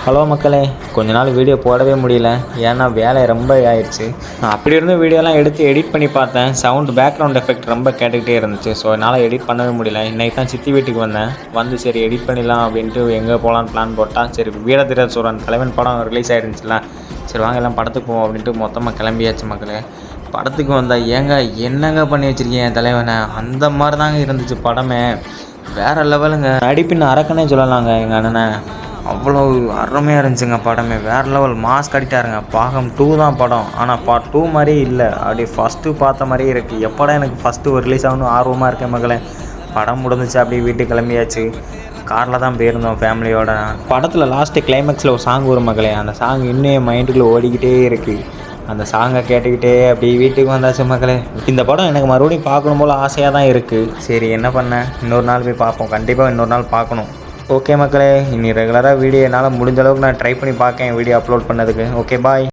Hello மக்களே கொஞ்ச நாள் வீடியோ போடவே முடியல. ஏன்னா வேலை ரொம்ப ஆயிடுச்சு நான் அப்படி இருந்து வீடியோலாம் எடுத்து எடிட் பண்ணி பார்த்தேன். சவுண்ட் பேக்ரவுண்ட் எஃபெக்ட் ரொம்ப கேட்டுக்கிட்டே இருந்துச்சு. ஸோ என்னால் எடிட் பண்ணவே முடியல. இன்னைக்கு தான் சித்தி வீட்டுக்கு வந்தேன். வந்து சரி எடிட் பண்ணிடலாம் அப்படின்ட்டு எங்கே போகலான்னு பிளான் போட்டால் சரி வீரதிர சூரன் தலைவன் படம் ரிலீஸ் ஆகிருந்துச்சுல சரி வாங்க எல்லாம் படத்துக்கு போவோம் அப்படின்ட்டு மொத்தமாக கிளம்பியாச்சு மக்களே. படத்துக்கு வந்தால் ஏங்க என்னங்க பண்ணி வச்சிருக்கீங்க என் தலைவனை? அந்த மாதிரி தாங்க இருந்துச்சு படமே. வேற லெவலுங்க. நடிப்பின் அரக்கனே சொல்லலாங்க எங்கள் அண்ணனை. அவ்வளோ அருமையாக இருந்துச்சுங்க படமே. வேறு லெவல் மாஸ்க் அடிட்டாருங்க பாகம் டூ தான் படம். ஆனால் பார்ட் டூ மாதிரி இல்லை. அப்படி ஃபஸ்ட்டு பார்த்த மாதிரியே இருக்குது எப்படா எனக்கு ஃபஸ்ட்டு ஒரு ரிலீஸ் ஆகணும் ஆர்வமாக இருக்கேன் மகளே. படம் முடிஞ்சிச்சு அப்படியே வீட்டுக்கு கிளம்பியாச்சு. காரில் தான் போயிருந்தோம் ஃபேமிலியோட படத்தில் லாஸ்ட்டு கிளைமேக்ஸில் ஒரு சாங் வரும் மகளே. அந்த சாங் இன்னும் என் மைண்டுக்குள்ளே ஓடிக்கிட்டே இருக்குது அந்த சாங்கை கேட்டுக்கிட்டே அப்படி வீட்டுக்கு வந்தாச்சு மக்களே இந்த படம் எனக்கு மறுபடியும் பார்க்கணும் போல் ஆசையாக தான் இருக்குது சரி என்ன பண்ணேன் இன்னொரு நாள் போய் பார்ப்போம். கண்டிப்பாக இன்னொரு நாள் பார்க்கணும். ஓகே மக்களே இனி ரெகுலராக வீடியோ என்னால் முடிஞ்ச அளவுக்கு நான் ட்ரை பண்ணி பார்க்கேன் வீடியோ அப்லோட் பண்ணதுக்கு. Okay bye